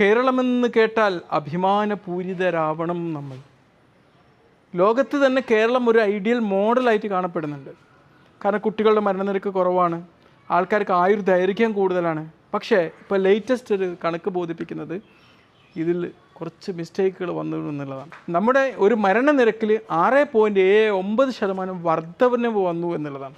കേരളമെന്ന് കേട്ടാൽ അഭിമാനപൂരിതരാവണം നമ്മൾ. ലോകത്ത് തന്നെ കേരളം ഒരു ഐഡിയൽ മോഡലായിട്ട് കാണപ്പെടുന്നുണ്ട്. കാരണം കുട്ടികളുടെ മരണനിരക്ക് കുറവാണ്. ആൾക്കാർക്ക് ആയുർ ദൈർഘ്യം കൂടുതലാണ്. പക്ഷേ ഇപ്പോൾ ലേറ്റസ്റ്റ് ഒരു കണക്ക് ബോധിപ്പിക്കുന്നത് ഇതിൽ കുറച്ച് മിസ്റ്റേക്കുകൾ വന്നു എന്നുള്ളതാണ്. നമ്മുടെ ഒരു മരണനിരക്കിൽ ആറ് പോയിന്റ് ഏഴ് ഒമ്പത് ശതമാനം വർദ്ധനവ് വന്നു എന്നുള്ളതാണ്.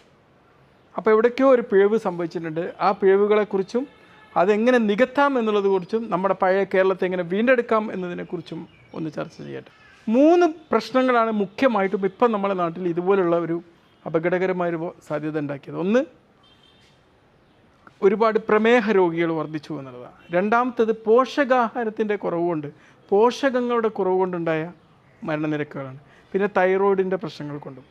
അപ്പോൾ എവിടേക്കോ ഒരു പിഴവ് സംഭവിച്ചിട്ടുണ്ട്. ആ പിഴവുകളെക്കുറിച്ചും അതെങ്ങനെ നികത്താം എന്നുള്ളതുകുറിച്ചും നമ്മുടെ പഴയ കേരളത്തെ എങ്ങനെ വീണ്ടെടുക്കാം എന്നതിനെക്കുറിച്ചും ഒന്ന് ചർച്ച ചെയ്യട്ടെ. മൂന്ന് പ്രശ്നങ്ങളാണ് മുഖ്യമായിട്ടും ഇപ്പം നമ്മുടെ നാട്ടിൽ ഇതുപോലുള്ള ഒരു അപകടകരമായൊരു സാധ്യത ഉണ്ടാക്കിയത്. ഒന്ന് ഒരുപാട് പ്രമേഹ രോഗികൾ വർദ്ധിച്ചു എന്നുള്ളതാണ്. രണ്ടാമത്തത് പോഷകാഹാരത്തിന്റെ കുറവുകൊണ്ട് പോഷകങ്ങളുടെ കുറവ് കൊണ്ടുണ്ടായ മരണനിരക്കുകളാണ്. പിന്നെ തൈറോയിഡിന്റെ പ്രശ്നങ്ങൾ കൊണ്ടും.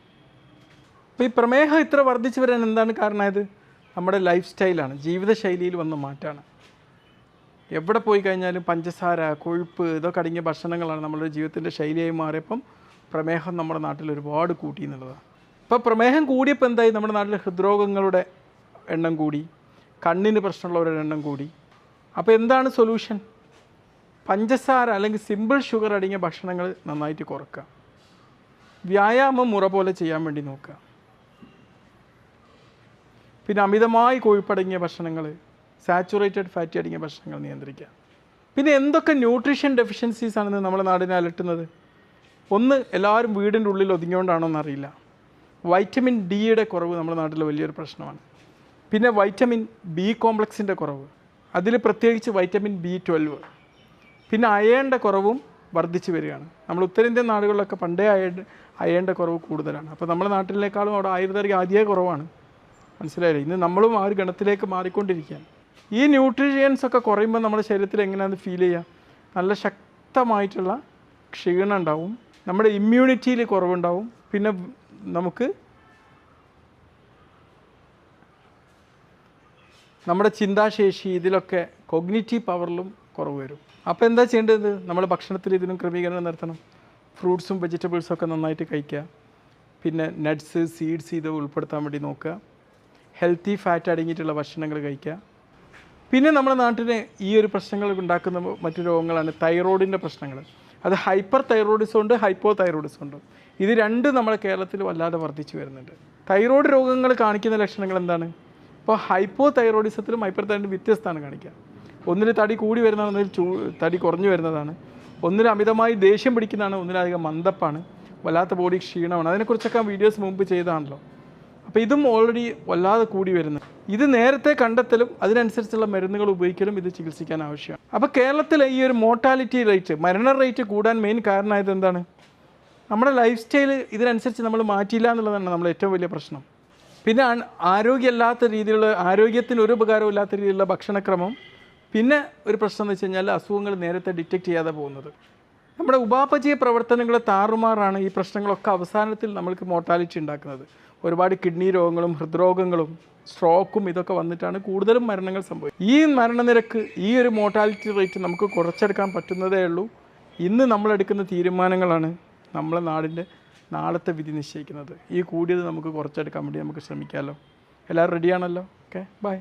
അപ്പോൾ ഈ പ്രമേഹം ഇത്ര വർദ്ധിച്ചു വരാൻ എന്താണ് കാരണമായത്? നമ്മുടെ ലൈഫ് സ്റ്റൈലാണ് ജീവിതശൈലിയിൽ വന്ന മാറ്റമാണ്. എവിടെ പോയി കഴിഞ്ഞാലും പഞ്ചസാര കൊഴുപ്പ് ഇതൊക്കെ അടങ്ങിയ ഭക്ഷണങ്ങളാണ് നമ്മുടെ ജീവിതത്തിന്റെ ശൈലിയായി മാറിയപ്പം പ്രമേഹം നമ്മുടെ നാട്ടിൽ ഒരുപാട് കൂട്ടി എന്നുള്ളതാണ്. ഇപ്പോൾ പ്രമേഹം കൂടിയപ്പോൾ എന്തായി? നമ്മുടെ നാട്ടിൽ ഹൃദ്രോഗങ്ങളുടെ എണ്ണം കൂടി കണ്ണിന് പ്രശ്നമുള്ളവരുടെ എണ്ണം കൂടി. അപ്പോൾ എന്താണ് സൊല്യൂഷൻ പഞ്ചസാര അല്ലെങ്കിൽ സിമ്പിൾ ഷുഗർ അടങ്ങിയ ഭക്ഷണങ്ങൾ നന്നായിട്ട് കുറക്കുക. വ്യായാമം മുറ പോലെ ചെയ്യാൻ വേണ്ടി നോക്കുക. പിന്നെ അമിതമായി കൊഴുപ്പടങ്ങിയ ഭക്ഷണങ്ങൾ സാച്ചുറേറ്റഡ് ഫാറ്റി അടങ്ങിയ ഭക്ഷണങ്ങൾ നിയന്ത്രിക്കുക. പിന്നെ എന്തൊക്കെ ന്യൂട്രീഷൻ ഡെഫിഷ്യൻസീസ് ആണെന്ന് നമ്മുടെ നാടിനെ അലട്ടുന്നത്? ഒന്ന് എല്ലാവരും വീടിന്റെ ഉള്ളിൽ ഒതുങ്ങിയോണ്ടാണോ എന്നറിയില്ല. വൈറ്റമിൻ ഡിയുടെ കുറവ് നമ്മുടെ നാട്ടിലെ വലിയൊരു പ്രശ്നമാണ്. പിന്നെ വൈറ്റമിൻ ബി കോംപ്ലക്സിന്റെ കുറവ്. അതിൽ പ്രത്യേകിച്ച് വൈറ്റമിൻ ബി ട്വൽവ് പിന്നെ അയേണ്ട കുറവും വർദ്ധിച്ചു വരികയാണ്. നമ്മൾ ഉത്തരേന്ത്യൻ നാടുകളിലൊക്കെ പണ്ടേ അയേ അയേണ്ട കുറവ് കൂടുതലാണ്. അപ്പോൾ നമ്മുടെ നാട്ടിലേക്കാളും അവിടെ ആയുർവേദ ആദ്യമേ കുറവാണ്. മനസ്സിലായില്ലേ? ഇന്ന് നമ്മളും ആ ഒരു ഗണത്തിലേക്ക് മാറിക്കൊണ്ടിരിക്കുകയാണ്. ഈ ന്യൂട്രീഷ്യൻസ് ഒക്കെ കുറയുമ്പോൾ നമ്മുടെ ശരീരത്തിൽ എങ്ങനെയാണ് ഫീൽ ചെയ്യുക നല്ല ശക്തമായിട്ടുള്ള ക്ഷീണം ഉണ്ടാവും. നമ്മുടെ ഇമ്മ്യൂണിറ്റിയിൽ കുറവുണ്ടാവും. പിന്നെ നമുക്ക് നമ്മുടെ ചിന്താശേഷി ഇതിലൊക്കെ കൊഗ്നിറ്റീവ് പവറിലും കുറവ് വരും. അപ്പോൾ എന്താ ചെയ്യേണ്ടത്? നമ്മൾ ഭക്ഷണത്തിൽ ഇതിനും ക്രമീകരണം നടത്തണം ഫ്രൂട്ട്സും വെജിറ്റബിൾസും ഒക്കെ നന്നായിട്ട് കഴിക്കുക. പിന്നെ നട്ട്സ് സീഡ്സ് ഇത് ഉൾപ്പെടുത്താൻ വേണ്ടി നോക്കുക. ഹെൽത്തി ഫാറ്റ് അടങ്ങിയിട്ടുള്ള ഭക്ഷണങ്ങൾ കഴിക്കുക. പിന്നെ നമ്മുടെ നാട്ടിന് ഈ ഒരു പ്രശ്നങ്ങൾ ഉണ്ടാക്കുന്ന മറ്റു രോഗങ്ങളാണ് തൈറോയിഡിന്റെ പ്രശ്നങ്ങൾ. അത് ഹൈപ്പർ തൈറോയിഡിസം ഉണ്ട് ഹൈപ്പോ തൈറോയിഡിസം ഉണ്ട്. ഇത് രണ്ട് നമ്മുടെ കേരളത്തിൽ വല്ലാതെ വർദ്ധിച്ചു വരുന്നുണ്ട്. തൈറോയിഡ് രോഗങ്ങൾ കാണിക്കുന്ന ലക്ഷണങ്ങൾ എന്താണ്? ഇപ്പോൾ ഹൈപ്പോ തൈറോയിഡിസത്തിലും ഹൈപ്പർ തൈറോയിഡ് വ്യത്യസ്തമാണ് കാണിക്കുക. ഒന്നിൽ തടി കൂടി വരുന്നതാണ് ഒന്നിൽ ചൂ തടി കുറഞ്ഞു വരുന്നതാണ്. ഒന്നിൽ അമിതമായി ദേഷ്യം പിടിക്കുന്നതാണ് ഒന്നിലധികം മന്ദപ്പാണ് വല്ലാത്ത ബോഡി ക്ഷീണമാണ്. അതിനെക്കുറിച്ചൊക്കെ വീഡിയോസ് മുമ്പ് ചെയ്തതാണല്ലോ. അപ്പോൾ ഇതും ഓൾറെഡി വല്ലാതെ കൂടി വരുന്നു. ഇത് നേരത്തെ കണ്ടെത്തലും അതിനനുസരിച്ചുള്ള മരുന്നുകൾ ഉപയോഗിക്കലും ഇത് ചികിത്സിക്കാൻ ആവശ്യമാണ്. അപ്പോൾ കേരളത്തിലെ ഈ ഒരു മോർട്ടാലിറ്റി റേറ്റ് മരണ റേറ്റ് കൂടാൻ മെയിൻ കാരണമായത് എന്താണ്? നമ്മുടെ ലൈഫ് സ്റ്റൈൽ ഇതിനനുസരിച്ച് നമ്മൾ മാറ്റിയില്ല എന്നുള്ളതാണ് നമ്മുടെ ഏറ്റവും വലിയ പ്രശ്നം. പിന്നെ ആരോഗ്യമല്ലാത്ത രീതിയിലുള്ള ആരോഗ്യത്തിന് ഒരു ഉപകാരമില്ലാത്ത രീതിയിലുള്ള ഭക്ഷണക്രമം. പിന്നെ ഒരു പ്രശ്നം എന്ന് വെച്ച് കഴിഞ്ഞാൽ അസുഖങ്ങൾ നേരത്തെ ഡിറ്റക്റ്റ് ചെയ്യാതെ പോകുന്നത്. നമ്മുടെ ഉപാപചയ പ്രവർത്തനങ്ങൾ താറുമാറാണ് ഈ പ്രശ്നങ്ങളൊക്കെ അവസാനത്തിൽ നമ്മൾക്ക് മോർട്ടാലിറ്റി ഉണ്ടാക്കുന്നത്. ഒരുപാട് കിഡ്നി രോഗങ്ങളും ഹൃദ്രോഗങ്ങളും സ്ട്രോക്കും ഇതൊക്കെ വന്നിട്ടാണ് കൂടുതലും മരണങ്ങൾ സംഭവിക്കുന്നത്. ഈ മരണനിരക്ക് ഈ ഒരു മോർട്ടാലിറ്റി റേറ്റ് നമുക്ക് കുറച്ചെടുക്കാൻ പറ്റുന്നതേ ഉള്ളൂ. ഇന്ന് നമ്മളെടുക്കുന്ന തീരുമാനങ്ങളാണ് നമ്മളെ നാടിന്റെ നാളത്തെ വിധി നിശ്ചയിക്കുന്നത്. ഈ കൂടിയത് നമുക്ക് കുറച്ചെടുക്കാൻ വേണ്ടി നമുക്ക് ശ്രമിക്കാമല്ലോ. എല്ലാവരും റെഡിയാണല്ലോ ഓക്കെ ബൈ